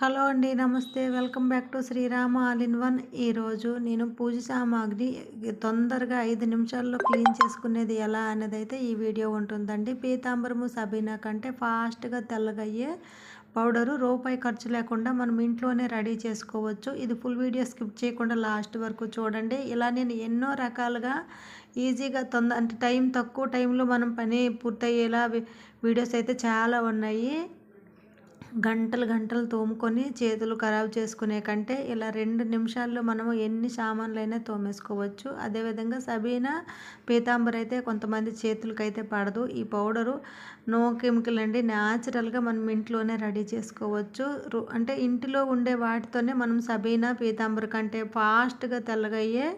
Hello అండి నమస్తే. Welcome back to Srirama all in one. ఈరోజు నేను పూజ సామాగ్రి తొందరగా ఐదు నిమిషాల్లో క్లీన్ చేసుకునేది ఎలా అనేది అయితే ఈ వీడియో ఉంటుందండి. పీతాంబరము సబీనా కంటే ఫాస్ట్గా తెల్లగయ్యే పౌడరు రూపాయి ఖర్చు లేకుండా మనం ఇంట్లోనే రెడీ చేసుకోవచ్చు. ఇది ఫుల్ వీడియో స్కిప్ చేయకుండా లాస్ట్ వరకు చూడండి. ఇలా నేను ఎన్నో రకాలుగా ఈజీగా తొందర అంటే టైం తక్కువ టైంలో మనం పని పూర్తయ్యేలా వీడియోస్ అయితే చాలా ఉన్నాయి. గంటలు గంటలు తోముకొని చేతులు ఖరాబ్ చేసుకునే కంటే ఇలా రెండు నిమిషాల్లో మనము ఎన్ని సామాన్లైనా తోమేసుకోవచ్చు. అదేవిధంగా సబీనా పీతాంబర్ అయితే కొంతమంది చేతులకైతే పడదు. ఈ పౌడరు నో కెమికల్ అండి. న్యాచురల్గా మనం ఇంట్లోనే రెడీ చేసుకోవచ్చు. అంటే ఇంటిలో ఉండే వాటితోనే మనం సబీనా పీతాంబర్ కంటే ఫాస్ట్గా తెల్లగయ్యే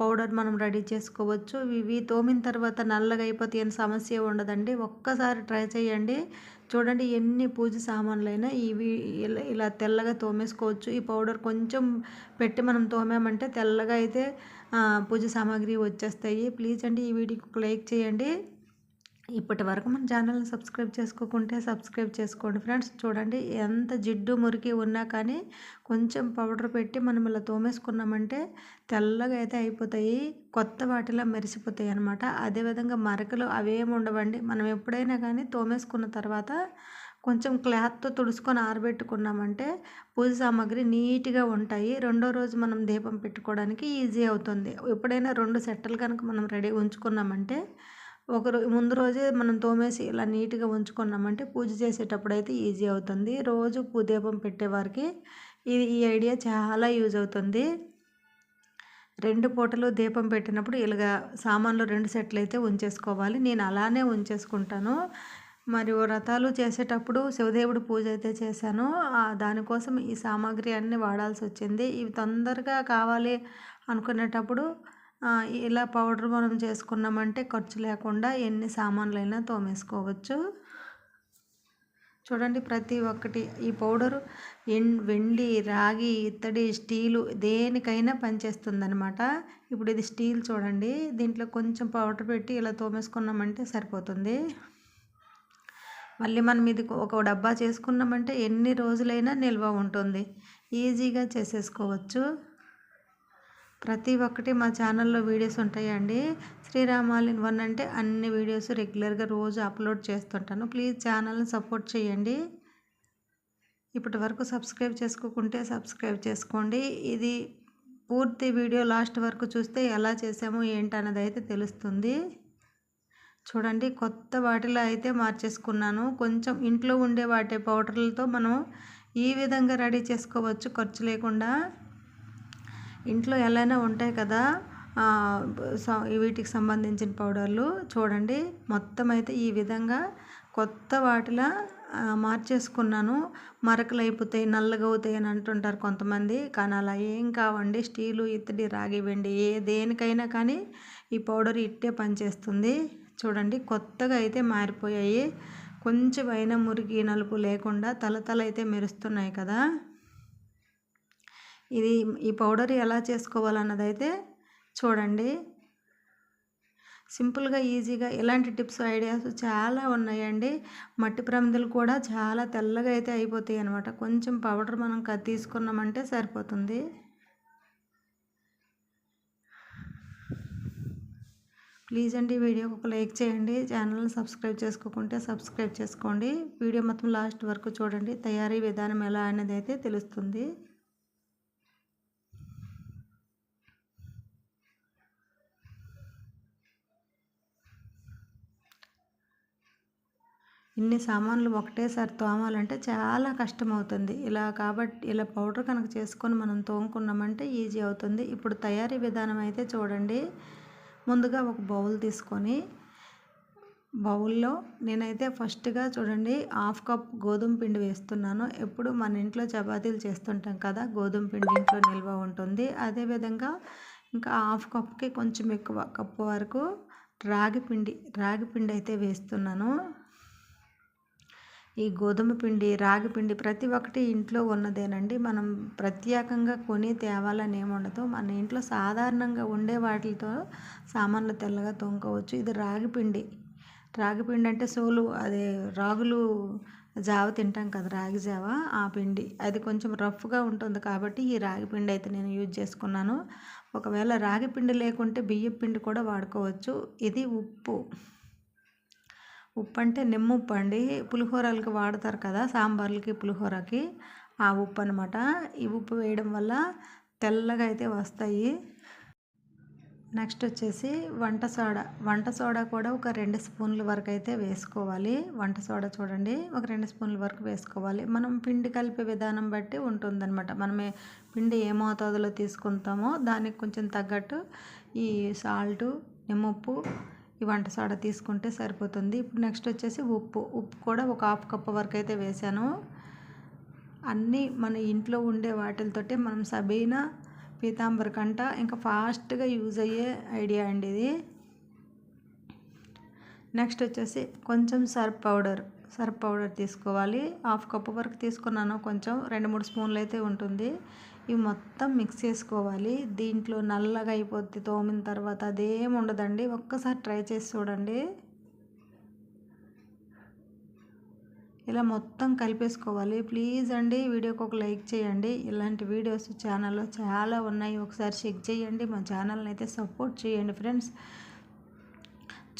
పౌడర్ మనం రెడీ చేసుకోవచ్చు. ఇవి తోమిన తర్వాత నల్లగా అయిపోతే ఏం సమస్య ఉండదండి. ఒక్కసారి ట్రై చేయండి. చూడండి ఎన్ని పూజ సామాన్లైనా ఇవి ఇలా తెల్లగా తోమేసుకోవచ్చు. ఈ పౌడర్ కొంచెం పెట్టి మనం తోమామంటే తెల్లగా అయితే పూజ సామాగ్రి వచ్చేస్తాయి. ప్లీజ్ అండి ఈ వీడియోకి లైక్ చేయండి. ఇప్పటి వరకు మన ఛానల్ని సబ్స్క్రైబ్ చేసుకోకుంటే సబ్స్క్రైబ్ చేసుకోండి ఫ్రెండ్స్. చూడండి ఎంత జిడ్డు మురికి ఉన్నా కానీ కొంచెం పౌడర్ పెట్టి మనం ఇలా తోమేసుకున్నామంటే తెల్లగా అయితే అయిపోతాయి కొత్త వాటిలా మెరిసిపోతాయి అనమాట అదేవిధంగా మరకలు అవేమి ఉండవండి. మనం ఎప్పుడైనా కానీ తోమేసుకున్న తర్వాత కొంచెం క్లాత్తో తుడుచుకొని ఆరబెట్టుకున్నామంటే పూజ సామాగ్రి నీట్గా ఉంటాయి. రెండో రోజు మనం దీపం పెట్టుకోవడానికి ఈజీ అవుతుంది. ఎప్పుడైనా రెండు సెట్టలు కనుక మనం రెడీ ఉంచుకున్నామంటే ఒక ముందు రోజే మనం తోమేసి ఇలా నీట్గా ఉంచుకున్నామంటే పూజ చేసేటప్పుడు అయితే ఈజీ అవుతుంది. రోజు పూదీపం పెట్టేవారికి ఇది ఈ ఐడియా చాలా యూజ్ అవుతుంది. రెండు పూటలు దీపం పెట్టినప్పుడు ఇలాగా సామాన్లు రెండు సెట్లు అయితే ఉంచేసుకోవాలి. నేను అలానే ఉంచేసుకుంటాను. మరి వ్రతాలు చేసేటప్పుడు శివదేవుడు పూజ అయితే చేశాను. దానికోసం ఈ సామాగ్రి అన్నీ వాడాల్సి వచ్చింది. ఇవి తొందరగా కావాలి అనుకునేటప్పుడు ఇలా పౌడర్ మనం చేసుకున్నామంటే ఖర్చు లేకుండా ఎన్ని సామాన్లైనా తోమేసుకోవచ్చు. చూడండి ప్రతి ఒక్కటి ఈ పౌడరు ఎన్ వెండి రాగి ఇత్తడి స్టీలు దేనికైనా పనిచేస్తుందనమాట ఇప్పుడు ఇది స్టీల్ చూడండి దీంట్లో కొంచెం పౌడర్ పెట్టి ఇలా తోమేసుకున్నామంటే సరిపోతుంది. మళ్ళీ మనం ఇది ఒక డబ్బా చేసుకున్నామంటే ఎన్ని రోజులైనా నిల్వ ఉంటుంది. ఈజీగా చేసేసుకోవచ్చు. ప్రతి ఒక్కటి మా ఛానల్లో వీడియోస్ ఉంటాయండి. శ్రీరామాలిన్ వన్ అంటే అన్ని వీడియోస్ రెగ్యులర్గా రోజు అప్లోడ్ చేస్తుంటాను. ప్లీజ్ ఛానల్ని సపోర్ట్ చేయండి. ఇప్పటి వరకు సబ్స్క్రైబ్ చేసుకోకుంటే సబ్స్క్రైబ్ చేసుకోండి. ఇది పూర్తి వీడియో లాస్ట్ వరకు చూస్తే ఎలా చేసామో ఏంటన్నది అయితే తెలుస్తుంది. చూడండి కొత్త వాటిలో అయితే మార్చేసుకున్నాను. కొంచెం ఇంట్లో ఉండే వాటి పౌడర్లతో మనం ఈ విధంగా రెడీ చేసుకోవచ్చు ఖర్చు లేకుండా. ఇంట్లో ఎలా ఉంటాయి కదా వీటికి సంబంధించిన పౌడర్లు చూడండి. మొత్తం అయితే ఈ విధంగా కొత్త వాటిలా మార్చేసుకున్నాను. మరకలు అయిపోతాయి నల్లగా అవుతాయి అని అంటుంటారు కొంతమంది. కానీ అలా ఏం కావండి. స్టీలు ఇత్తడి రాగి వెండి ఏ దేనికైనా కానీ ఈ పౌడర్ ఇట్టే పనిచేస్తుంది. చూడండి కొత్తగా అయితే మారిపోయాయి. కొంచెం అయినా మురికి నలుపు లేకుండా తల అయితే మెరుస్తున్నాయి కదా. ఇది ఈ పౌడర్ ఎలా చేసుకోవాలన్నదైతే చూడండి. సింపుల్గా ఈజీగా ఇలాంటి టిప్స్ ఐడియాస్ చాలా ఉన్నాయండి. మట్టి ప్రమిదలు కూడా చాలా తెల్లగా అయితే అయిపోతాయి అనమాట కొంచెం పౌడర్ మనం తీసుకున్నామంటే సరిపోతుంది. ప్లీజ్ అండి వీడియోకి ఒక లైక్ చేయండి. ఛానల్ని సబ్స్క్రైబ్ చేసుకోకుంటే సబ్స్క్రైబ్ చేసుకోండి. వీడియో మొత్తం లాస్ట్ వరకు చూడండి. తయారీ విధానం ఎలా అనేది అయితే తెలుస్తుంది. ఇన్ని సామాన్లు ఒకటేసారి తోమాలంటే చాలా కష్టం అవుతుంది ఇలా కాబట్టి ఇలా పౌడర్ కనుక చేసుకొని మనం తోముకున్నామంటే ఈజీ అవుతుంది. ఇప్పుడు తయారీ విధానం అయితే చూడండి. ముందుగా ఒక బౌల్ తీసుకొని బౌల్లో నేనైతే ఫస్ట్గా చూడండి హాఫ్ కప్ గోధుమ పిండి వేస్తున్నాను. ఎప్పుడు మన ఇంట్లో చపాతీలు చేస్తుంటాం కదా గోధుమ పిండి ఇంట్లో నిల్వ ఉంటుంది. అదేవిధంగా ఇంకా హాఫ్ కప్కి కొంచెం ఎక్కువ కప్పు వరకు రాగి పిండి రాగి పిండి అయితే వేస్తున్నాను. ఈ గోధుమ పిండి రాగి పిండి ప్రతి ఒక్కటి ఇంట్లో ఉన్నదేనండి. మనం ప్రత్యేకంగా కొని తేవాలని ఏముండదు మన ఇంట్లో సాధారణంగా ఉండే వాటితో సామాన్లు తెల్లగా తోముకోవచ్చు. ఇది రాగి పిండి. రాగి పిండి అంటే సోలు అదే రాగులు జావ తింటాం కదా రాగి జావ ఆ పిండి. అది కొంచెం రఫ్గా ఉంటుంది కాబట్టి ఈ రాగి పిండి అయితే నేను యూజ్ చేసుకున్నాను. ఒకవేళ రాగి పిండి లేకుంటే బియ్యం పిండి కూడా వాడుకోవచ్చు. ఇది ఉప్పు. ఉప్పు అంటే నిమ్ముప్పు అండి. పులిహోరలకి వాడతారు కదా సాంబార్లకి పులిహోరకి ఆ ఉప్పు అనమాట ఈ ఉప్పు వేయడం వల్ల తెల్లగా అయితే వస్తాయి. నెక్స్ట్ వచ్చేసి వంట సోడా. వంట సోడా కూడా ఒక రెండు స్పూన్ల వరకు అయితే వేసుకోవాలి. వంట సోడా చూడండి ఒక రెండు స్పూన్ల వరకు వేసుకోవాలి. మనం పిండి కలిపే విధానం బట్టి ఉంటుందన్నమాట. మనమే పిండి ఏ మోతాదులో తీసుకుంటామో దానికి కొంచెం తగ్గట్టు ఈ సాల్టు నిమ్మప్పు ఈ వంట సోడా తీసుకుంటే సరిపోతుంది. ఇప్పుడు నెక్స్ట్ వచ్చేసి ఉప్పు. ఉప్పు కూడా ఒక హాఫ్ కప్ వరకు అయితే వేసాను. అన్నీ మన ఇంట్లో ఉండే వాటితోటే మనం సబీనా పీతాంబర్ కంట ఇంకా ఫాస్ట్గా యూజ్ అయ్యే ఐడియా అండి ఇది. నెక్స్ట్ వచ్చేసి కొంచెం సర్ఫ్ పౌడర్. సర్ఫ్ పౌడర్ తీసుకోవాలి. హాఫ్ కప్ వరకు తీసుకున్నాను. కొంచెం రెండు మూడు స్పూన్లు అయితే ఉంటుంది. ఇవి మొత్తం మిక్స్ చేసుకోవాలి. దీంట్లో నల్లగా అయిపోద్ది తోమిన తర్వాత అదేం ఉండదండి. ఒక్కసారి ట్రై చేసి చూడండి. ఇలా మొత్తం కలిపేసుకోవాలి. ప్లీజ్ అండి వీడియోకి ఒక లైక్ చేయండి. ఇలాంటి వీడియోస్ ఛానల్లో చాలా ఉన్నాయి. ఒకసారి చెక్ చేయండి. మా ఛానల్ని అయితే సపోర్ట్ చేయండి ఫ్రెండ్స్.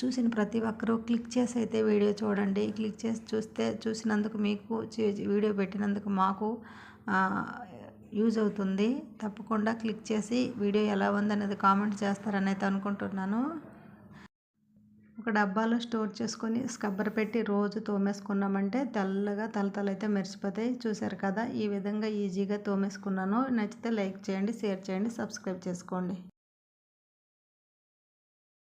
చూసిన ప్రతి ఒక్కరూ క్లిక్ చేసి అయితే వీడియో చూడండి. క్లిక్ చేసి చూస్తే చూసినందుకు మీకు వీడియో పెట్టినందుకు మాకు యూజ్ అవుతుంది. తప్పకుండా క్లిక్ చేసి వీడియో ఎలా ఉందనేది కామెంట్ చేస్తారని అయితే అనుకుంటున్నాను. ఒక డబ్బాలో స్టోర్ చేసుకొని స్కబ్బర్ పెట్టి రోజు తోమేసుకున్నామంటే తెల్లగా తలతలు అయితే మెరిసిపోతాయి. చూసారు కదా? ఈ విధంగా ఈజీగా తోమేసుకున్నాను. నచ్చితే లైక్ చేయండి షేర్ చేయండి సబ్స్క్రైబ్ చేసుకోండి.